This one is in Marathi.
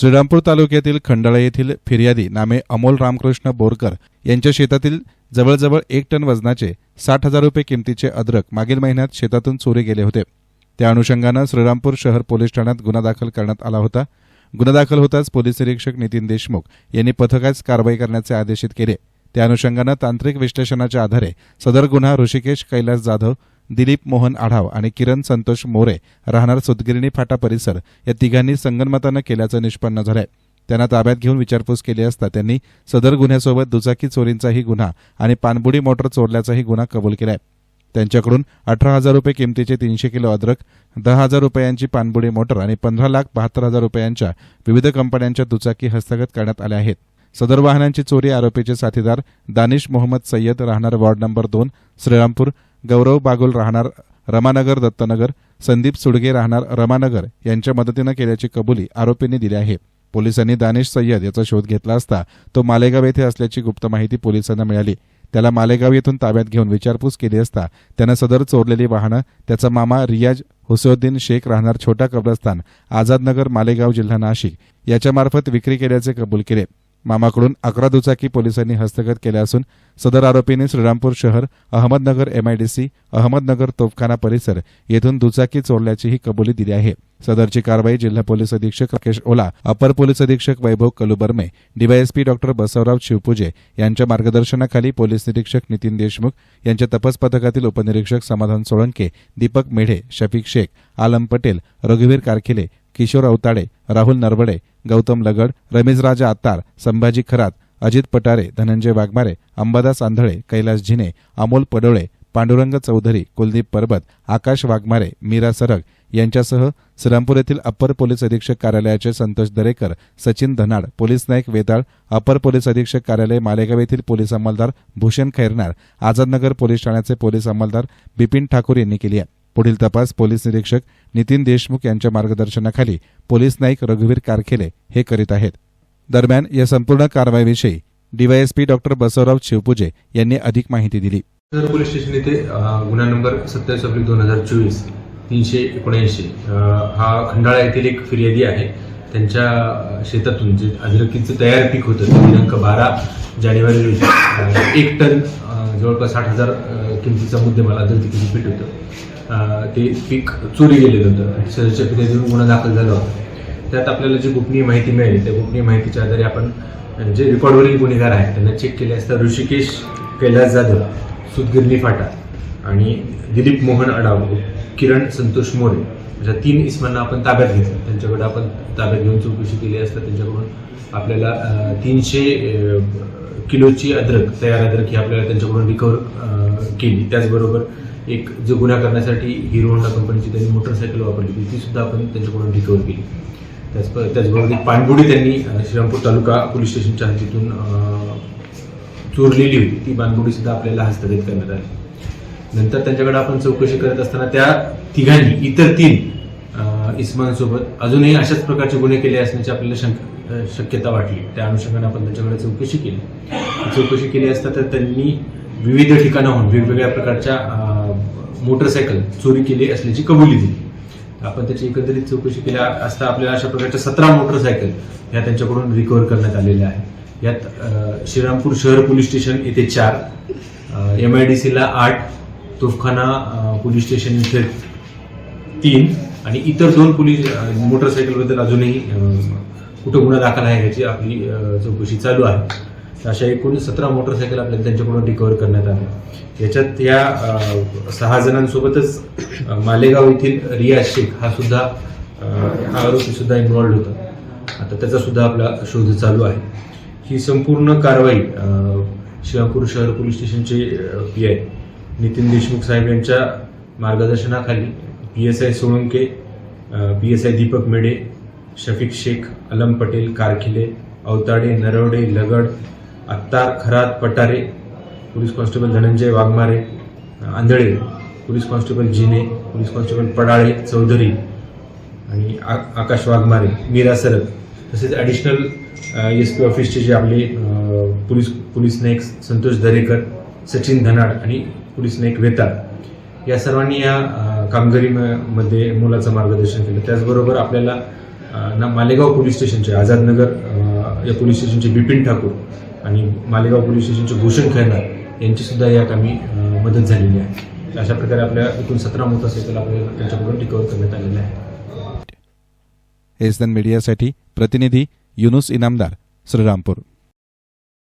श्रीरामपूर तालुक्यातील खंडाळा येथील फिर्यादी नामे अमोल रामकृष्ण बोरकर यांच्या शेतातील जवळजवळ एक टन वजनाचे साठ हजार रुपये किमतीचे अद्रक मागील महिन्यात शेतातून चोरी गेले होते. त्या अनुषंगानं श्रीरामपूर शहर पोलीस ठाण्यात गुन्हा दाखल करण्यात आला होता. गुन्हा दाखल होताच पोलीस निरीक्षक नितीन देशमुख यांनी पथकास कारवाई करण्याचे आदेशित केले. त्या अनुषंगानं तांत्रिक विश्लेषणाच्या आधारे सदर गुन्हा ऋषिकेश कैलास जाधव दिलीप मोहन आढाव आणि किरण संतोष मोरे राहणार सुतगिरणी फाटा परिसर या तिघांनी संगनमतानं केल्याचं निष्पन्न झालंय. त्यांना ताब्यात घेऊन विचारपूस केली असता त्यांनी सदर गुन्ह्यासोबत दुचाकी चोरींचाही गुन्हा आणि पाणबुडी मोटर चोरल्याचाही गुन्हा कबूल केलाय. त्यांच्याकडून अठरा हजार रुपये किमतीचे तीनशे किलो अद्रक दहा हजार रुपयांची पाणबुडी मोटर आणि पंधरा लाख बहात्तर हजार रुपयांच्या विविध कंपन्यांच्या दुचाकी हस्तगत करण्यात आल्या आहेत. सदर वाहनांची चोरी आरोपीचे साथीदार दानिश मोहम्मद सय्यद राहणार वॉर्ड नंबर दोन श्रीरामपूर गौरव बागुल राहणार रमानगर दत्तनगर संदीप सुडगे राहणार रमानगर यांच्या मदतीनं केल्याची कबुली आरोपींनी दिली आहे. पोलिसांनी दानिश सय्यद याचा शोध घेतला असता तो मालेगाव येथे असल्याची गुप्त माहिती पोलिसांना मिळाली. त्याला मालेगाव येथून ताब्यात घेऊन विचारपूस केली असता त्यानं सदर चोरलेली वाहनं त्याचा मामा रियाज हुसैद्दीन शेख राहणार छोटा कब्रस्तान आझादनगर मालेगाव जिल्हा नाशिक याच्यामार्फत विक्री केल्याचे कबूल केले. मामाकडून अकरा दुचाकी पोलिसांनी हस्तगत केल्या असून सदर आरोपींनी श्रीरामपूर शहर अहमदनगर एमआयडीसी अहमदनगर तोफखाना परिसर येथून दुचाकी चोरल्याचीही कबुली दिली आहे. सदरची कारवाई जिल्हा पोलीस अधीक्षक राकेश ओला अपर पोलीस अधीक्षक वैभव कलुबर्मे डीवायएसपी डॉक्टर बसवराव शिवपूजे यांच्या मार्गदर्शनाखाली पोलीस निरीक्षक नितीन देशमुख यांच्या तपास पथकातील उपनिरीक्षक समाधान सोळंके दीपक मेढे शफीक शेख आलम पटेल रघुवीर कारखिले किशोर अवताडे राहुल नरवडे गौतम लगड रमेशराजा आत्तार संभाजी खरात अजित पटारे धनंजय वाघमारे अंबादास आंधळे कैलास झिने अमोल पडोळे पांडुरंग चौधरी कुलदीप परबत आकाश वाघमारे मीरा सरग यांच्यासह श्रीरामपूर येथील अप्पर पोलीस अधीक्षक कार्यालयाचे Santosh Darekar Sachin Dhanad police Naik Vetal upper police अधीक्षक कार्यालय मालेगाव येथील पोलीस अंमलदार भूषण खैरनार आझादनगर पोलीस ठाण्याचे पोलीस अंमलदार बिपिन ठाकूर यांनी केली आहे. पुढील तपास पोलीस निरीक्षक नितीन देशमुख यांच्या मार्गदर्शनाखाली पोलीस नाईक रघुवीर कारखेले हे करीत आहेत. दरम्यान या संपूर्ण कारवाईविषयी डीवायएसपी डॉक्टर बसवराव शिवपूजे यांनी अधिक माहिती दिली. सदर पोलीस स्टेशन येथे गुन्हा नंबर सत्तावीस अप्रिल दोन हजार चोवीस तीनशे एकोणऐंशी हा खंडाळा येथील एक फिर्यादी आहे. त्यांच्या शेतातून जे अद्रकीचं तयार पीक होतं दिनांक बारा जानेवारी रोजी एक टन जवळपास साठ हजार किमतीचा अदल तिथे पीठ होतं. ते पीक चोरी गेलेलं होतं. सदरच्या फिर्यादीवरून गुन्हा दाखल झाला होता. त्यात आपल्याला जी गोपनीय माहिती मिळाली त्या गोपनीय माहितीच्या आधारे आपण जे रेकॉर्डवरील गुन्हेगार आहेत त्यांना चेक केले असता ऋषिकेश कैलास जाधव सुदगिरणी फाटा आणि दिलीप मोहन अडाव किरण संतोष मोरे अशा तीन इसमांना आपण ताब्यात घेतलं. त्यांच्याकडे आपण ताब्यात घेऊन चौकशी केली असता त्यांच्याकडून आपल्याला तीनशे किलोची अद्रक तयार अद्रक ही आपल्याला त्यांच्याकडून रिकवर केली. त्याचबरोबर एक जो गुन्हा करण्यासाठी हिरो होंडा कंपनीची त्यांनी मोटरसायकल वापरली होती ती सुद्धा आपण त्यांच्याकडून रिकवर केली. त्याच त्याचबरोबर एक पाणबुडी त्यांनी श्रीरामपूर तालुका पोलीस स्टेशनच्या हद्दीतून चोरलेली होती. ती पाणबुडी सुद्धा आपल्याला हस्तगत करण्यात आली. नंतर त्यांच्याकडे आपण चौकशी करत असताना त्या तिघांनी इतर तीन इस्मानसोबत इस्मांसोबत अजूनही अशाच प्रकारचे गुन्हे केले असण्याची आपल्याला शंक शक्यता वाटली. त्या अनुषंगाने आपण त्यांच्याकडे चौकशी केली. चौकशी केली असता तर त्यांनी विविध ठिकाणाहून वेगवेगळ्या प्रकारच्या मोटरसायकल चोरी केली असल्याची कबुली दिली. आपण त्याची एकंदरीत चौकशी केल्या असता आपल्याला अशा प्रकारच्या सतरा मोटरसायकल ह्या त्यांच्याकडून रिकव्हर करण्यात आलेल्या आहेत. यात श्रीरामपूर शहर पोलीस स्टेशन येथे चार एम आय डी सीला आठ तोफखाना पोलीस स्टेशन इथे तीन आणि इतर दोन पोलीस मोटरसायकलबद्दल अजूनही कुठं गुन्हा दाखल आहे याची आपली चौकशी चालू आहे. अशा एकूण सतरा मोटरसायकल आपल्याला त्यांच्याकडून रिकव्हर करण्यात आल्या याच्यात या सहा जणांसोबतच मालेगाव येथील रियाज शेख हा सुद्धा हा आरोपी सुद्धा इन्व्हॉल्ड होता. आता त्याचा सुद्धा आपला शोध चालू आहे. ही संपूर्ण कारवाई शिवापूर शहर पोलीस स्टेशनचे पी आय नितीन देशमुख साहेब यांच्या मार्गदर्शनाखाली P S I Solanke P S I Deepak Medhe Shafiq Shaikh Alam Patel Karkhile Awtade Narwade Lagad आत्ता Kharat Patare police constable Dhananjay Waghmare Andhale police constable Jine police constable Padale Chaudhari आणि आ- आकाश वाघमारे मीरा सरक तसेच ॲडिशनल एस पी ऑफिसचे जे आपले पोलीस पोलीस नाईक संतोष दरेकर सचिन धनाड आणि पोलीस नाईक वेताळ. या सर्वांनी या कामगिरीमध्ये मोलाचं मार्गदर्शन केलं. त्याचबरोबर आपल्याला ना मालेगाव पोलीस स्टेशनचे आझादनगर या पोलीस स्टेशनचे बिपिन ठाकूर आणि मालेगाव पोलीस स्टेशनचे भूषण खैरनार यांचीसुद्धा या कामी मदत झालेली आहे. अशा प्रकारे आपल्या एकूण सतरा मोटरसायकल आपल्याला त्यांच्याकडून रिकवर करण्यात आलेल्या आहे. एसदन मीडियासाठी प्रतिनिधी युनुस इनामदार श्रीरामपूर.